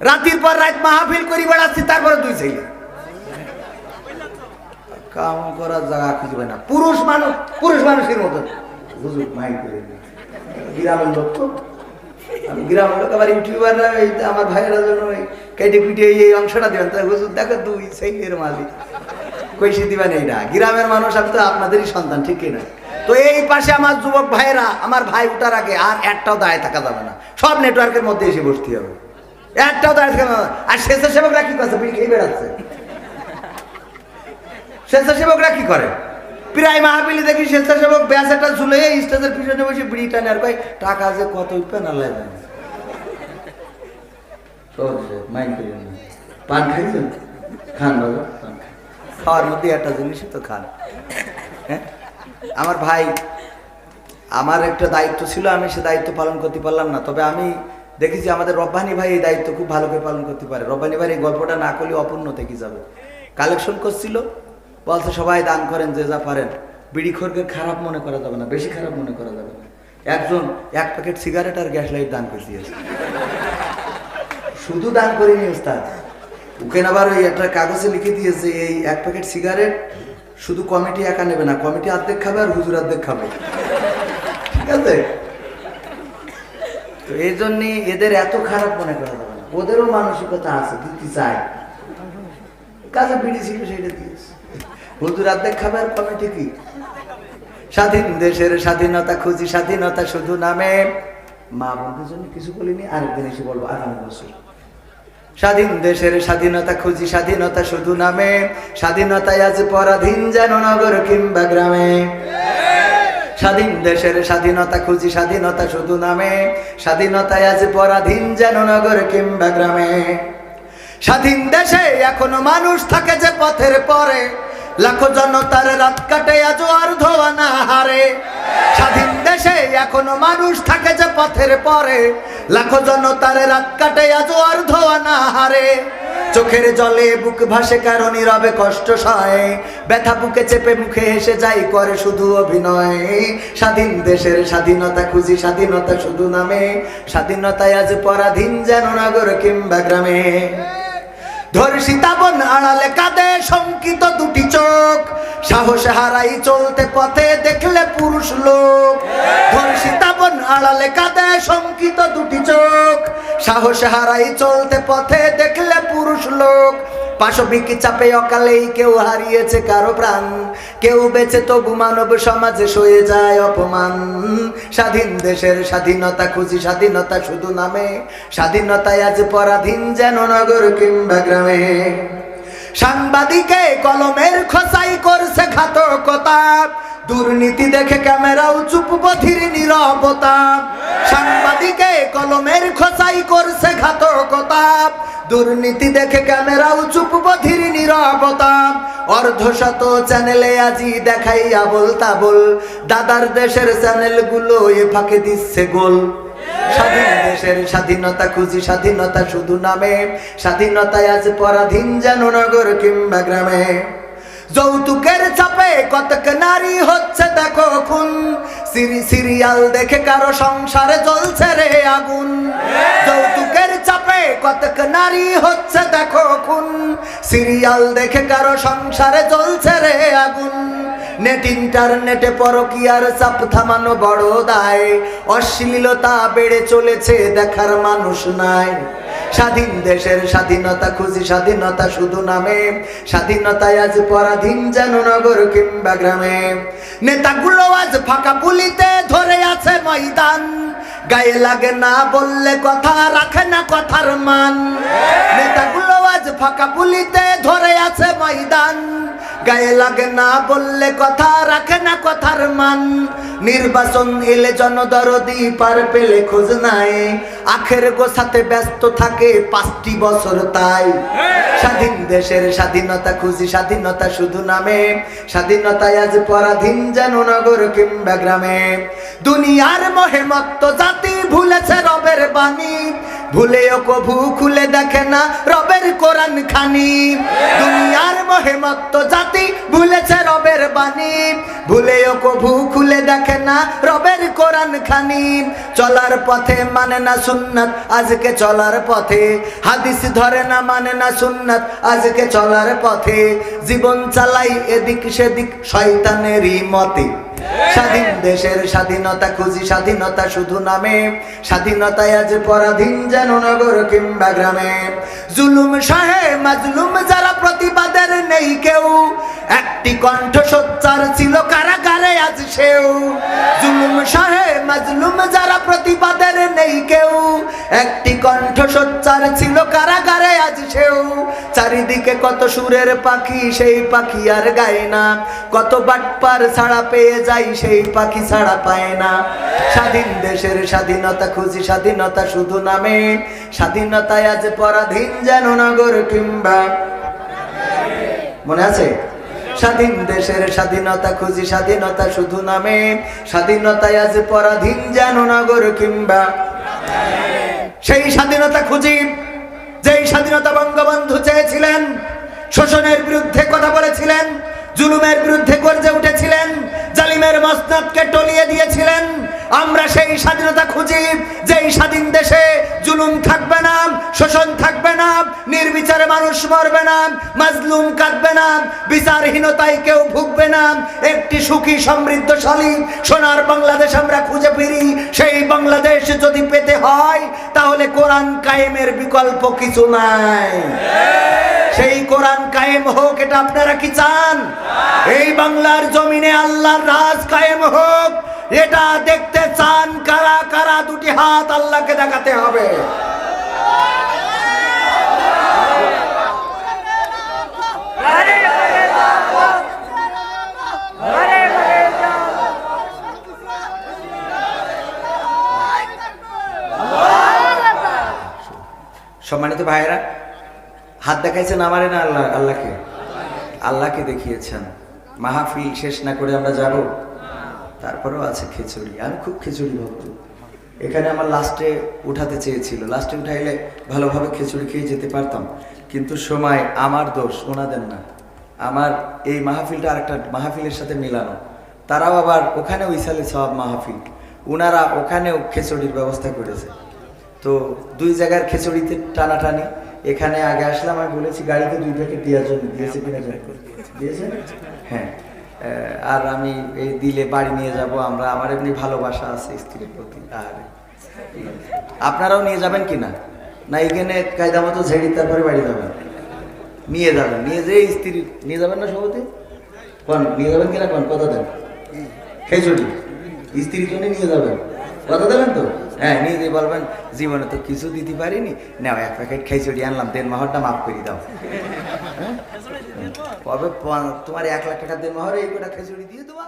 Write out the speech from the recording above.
রাতির পর রাত মাহফিল করি বেড়াচ্ছি, তারপরে দুই ছেলে। কাম করার জায়গা খুঁজবে না। পুরুষ মানুষ, পুরুষ মানুষের মতো। গ্রামের লোক তো। আমি গ্রামের লোক, আবার ইউটিউবাররা আমার ভাইয়েরা জন্য কেটে পিটে এই- অংশটা দেবেন তাই হুজুর, দেখো দুই ছেলের মালিক। কইসে দিবেন এই না গ্রামের মানুষ, আমি তো আপনাদেরই সন্তান, ঠিক না তো এই পাশে আমার যুবক ভাইয়েরা, আমার ভাই উঠার আগে আর একটাও দায় থাকা যাবে না। সব নেটওয়ার্কের মধ্যে এসে বসতে হবে। একটাও দায় থাকা যাবে না। আর স্বেচ্ছাসেবকরা কি করছে? বিড়ি খেয়ে বেড়াচ্ছে। স্বেচ্ছাসেবকরা কি করে? প্রায় মাহাবিলি দেখি স্বেচ্ছাসেবক ব্যাস একটা ঝুলে স্টেজের পিছনে বসে বিড়ি টানে আর কয়, টাকা যে কত আল্লাহ জানে হ্যাঁ? আমার ভাই, আমার একটা দায়িত্ব ছিল, আমি সে দায়িত্ব পালন করতে পারলাম না। তবে আমি দেখেছি আমাদের রব্বানি ভাই এই দায়িত্ব খুব ভালো করে পালন করতে পারে। রব্বানি ভাই এই গল্পটা না করলে অপূর্ণ থেকে যাবে। কালেকশন করছিল, বলছে সবাই দান করেন, যে যা পারেন। বিড়ি খারাপ মনে করা যাবে না, বেশি খারাপ মনে করা যাবে না। একজন এক প্যাকেট সিগারেট আর গ্যাস লাইট দান করে দিয়েছে। শুধু দান করিনি উস্তাদ। ওখানে আবার ওই একটা কাগজে লিখে দিয়েছে, এই এক প্যাকেট সিগারেট শুধু কমিটি একা নেবে না, কমিটি অর্ধেক খাবে আর হুজুর অর্ধেক খাবে। ঠিক আছে? তো এই জন্যে এদের এত খারাপ মনে করা যাবে না। ওদেরও মানসিকতা আছে, দিতে চায়। কাজে বিড়ি ছিল সেটা দিয়েছে। হুজুর অর্ধেক খাবে আর কমিটি কি স্বাধীন দেশের স্বাধীনতা খুঁজি, স্বাধীনতা শুধু নামে। মা বন্ধুর জন্য কিছু বলিনি, আরেকদিন এসে বলব, আগামী বছর। স্বাধীন দেশের স্বাধীনতা খুঁজি, স্বাধীনতা শুধু নামে। স্বাধীনতায় আজ পরাধীন যেন নগর কিংবা গ্রামে। স্বাধীন দেশের স্বাধীনতা খুঁজি স্বাধীনতা শুধু নামে। স্বাধীনতায় আজ পরাধীন যেন নগর কিংবা গ্রামে। স্বাধীন দেশে এখনও মানুষ থাকে যে পথের পরে। লাখো জনতার রাত কাটে, আজও না হারে স্বাধীন দেশে এখনও মানুষ থাকে যে পথের পরে। লাখো জনতার রাত কাটে, আজও না হারে চোখের জলে বুক ভাসে কারও নীরবে কষ্ট সয় ব্যথা বুকে চেপে মুখে হেসে যাই, করে শুধু অভিনয়। স্বাধীন দেশের স্বাধীনতা খুঁজি, স্বাধীনতা শুধু নামে। স্বাধীনতায় আজ পরাধীন যেন নগর কিংবা গ্রামে। ধর্ষিতা বন আড়ালে কাঁদে শঙ্কিত দুটি চোখ। সাহস হারাই চলতে পথে দেখলে পুরুষ লোক। ধর্ষিতা বন আড়ালে কাঁদে শঙ্কিত দুটি চোখ। সাহস হারাই চলতে পথে দেখলে পুরুষ লোক। পাশবিক চাপে অকালেই কেউ হারিয়েছে কারও প্রাণ। কেউ বেঁচে তবু মানব সমাজে সয়ে যায় অপমান। স্বাধীন দেশের স্বাধীনতা খুঁজি স্বাধীনতা শুধু নামে। স্বাধীনতায় আজ পরাধীন যেন নগর কিংবা গ্রামে। সাংবাদিকে কলমের খোসাই করছে ঘাতকতা। দুর্নীতি দেখে ক্যামেরাও চুপ বধির নীরবতা। সাংবাদিকে কলমের খোসাই করছে ঘাতকতা। দুর্নীতি দেখে ক্যামেরাও চুপ নীরবতা অর্ধশত চ্যানেলে আজি দেখাই আবল তাবল দাদার দেশের চ্যানেলগুলো এ ফাঁকে দিচ্ছে গোল। স্বাধীন দেশের স্বাধীনতা খুঁজি, স্বাধীনতা শুধু নামে। স্বাধীনতায় আজ পরাধীন যেন নগর কিংবা গ্রামে। যৌতুকের চাপে কতক নারী হচ্ছে দেখো খুন। সিরি সিরিয়াল দেখে কারও সংসারে জ্বলছে রে আগুন। যৌতুকের চাপে কতক নারী হচ্ছে দেখো খুন। সিরিয়াল দেখে কারও সংসারে জ্বলছে রে আগুন। নেট ইন্টারনেটে পরকিয়ার চাপ থামানো বড় দায়। অশ্লীলতা বেড়ে চলেছে দেখার মানুষ নাই। স্বাধীন দেশের স্বাধীনতা খুঁজি স্বাধীনতা শুধু নামে। স্বাধীনতায় আজ পরাধীন যেন নগর কিংবা গ্রামে। নেতাগুলো আজ ফাঁকা পুলিতে ধরে আছে ময়দান। গায়ে লাগে না বললে কথা, রাখে না কথার মান। নেতাগুলো আজ ফাঁকা পুলিতে ধরে আছে ময়দান গায়ে লাগে না বললে কথা, রাখে না কথার মান। নির্বাচন এলে জনদরদি পার পেলে খোঁজ নাই। আখের গোছাতে ব্যস্ত থাকে পাঁচটি বছর তাই। স্বাধীন দেশের স্বাধীনতা খুঁজি, স্বাধীনতা শুধু নামে। স্বাধীনতায় আজ পরাধীন যেন নগর কিংবা গ্রামে। দুনিয়ার মহে মত্ত জাতি ভুলেছে রবের বাণী। ভুলেও কভু খুলে দেখে না রবের কোরআন খানি। দুনিয়ার মহেমত্ত জাতি ভুলেছে রবের বাণী। ভুলেও কভু খুলে দেখে না রবের কোরআন খানি। চলার পথে মানে না সুন্নাত, আজকে চলার পথে। হাদিস ধরে না মানে না সুন্নাত, আজকে চলার পথে। জীবন চালাই এদিক সেদিক শয়তানেরই মতে। স্বাধীন দেশের স্বাধীনতা খুঁজি, স্বাধীনতা শুধু নামে। স্বাধীনতায় আজ পরাধীন যেন নগর কিংবা গ্রামে। জুলুম সাহেব মাজলুম যারা প্রতিবাদের নেই কেউ। একটি কণ্ঠ সোচ্চার ছিল কারাগারে আজ সেও। জুলুম সাহে মাজলুম যারা প্রতিবাদের নেই কেউ। একটি কণ্ঠ সোচ্চার ছিল কারাগারে আজ সেও। চারিদিকে কত সুরের পাখি, সেই পাখি আর গায় না। কত বাটপার ছাড়া পেয়ে যাই সেই পাখি ছাড়া পায় না। স্বাধীন দেশের স্বাধীনতা খুঁজি, স্বাধীনতা শুধু নামে। স্বাধীনতায় আজ পরাধীন যেন নগর কিংবা মনে আছে? স্বাধীন দেশের স্বাধীনতা খুঁজি, স্বাধীনতা শুধু নামে। স্বাধীনতায় আজ পরাধীন যেন নগর কিংবা সেই স্বাধীনতা খুঁজি, যেই স্বাধীনতা বঙ্গবন্ধু চেয়েছিলেন, শোষণের বিরুদ্ধে কথা বলেছিলেন, জুলুমের বিরুদ্ধে জালিমের টলিয়ে দিয়েছিলেন। আমরা সেই স্বাধীনতা খুঁজি, যেই স্বাধীন দেশে জুলুম থাকবে না, শোষণ থাকবে না, নির্বিচারে মানুষ মরবে না, মাজলুম কাঁদবে না, বিচারহীনতায় কেউ ভুগবে না। একটি সুখী, সমৃদ্ধশালী, সোনার বাংলাদেশ আমরা খুঁজে ফিরি। সেই বাংলাদেশ যদি পেতে হয়, তাহলে কোরআন কায়েমের বিকল্প কিছু নাই। সেই কোরআন কায়েম হোক, এটা আপনারা কি চান? এই বাংলার জমিনে আল্লাহর রাজ কায়েম হোক, এটা দেখতে চান কারা কারা দুটি হাত আল্লাহকে দেখাতে হবে। সম্মানিত ভাইয়েরা, হাত দেখাইছেন আমারে না আল্লাহ আল্লাহকে? আল্লাহকে দেখিয়েছেন। মাহফিল শেষ না করে আমরা যাব? তারপরেও আছে খিচুড়ি, আমি খুব খিচুড়ি ভক্ত। এখানে আমার লাস্টে উঠাতে চেয়েছিল। লাস্টে উঠাইলে ভালোভাবে খিচুড়ি খেয়ে যেতে পারতাম। কিন্তু সময় আমার দোষ, ওনাদের না। আমার এই মাহফিলটা আরেকটা মাহফিলের সাথে মিলানো। তারাও আবার ওখানেও ইসালে সব মাহফিল। ওনারা ওখানেও খিচুড়ির ব্যবস্থা করেছে। তো দুই জায়গার খিচুড়িতে টানাটানি। এখানে আগে আসলাম, আমি বলেছি, গাড়িতে দুই প্যাকেট দেওয়ার জন্য। দিয়েছে কিনা দিয়েছে? হ্যাঁ। আর আমি এই দিলে বাড়ি নিয়ে যাব, আমরা, আমার এমনি ভালোবাসা আছে স্ত্রীর প্রতি, আর আপনারাও নিয়ে যাবেন কি না? না, এখানে কায়দা মতো ঝেড়ি তারপরে বাড়ি যাবেন? নিয়ে যাবেন, নিয়ে যেয়ে স্ত্রী, নিয়ে যাবেন না সবতে কোন, নিয়ে যাবেন কিনা কন? কথা দেন। খেজুরি স্ত্রীর জন্য নিয়ে যাবেন। কথা দেবেন তো? হ্যাঁ নিজে বলবেন জীবনে তো কিছু দিতে পারিনি। নাও এক প্যাকেট খেচুড়ি আনলাম দেন মাহরটা মাফ করে দাও। হ্যাঁ? কবে তোমার এক লাখ টাকা দেন মাহরে এই কটা খেচুড়ি দিয়ে দেওয়া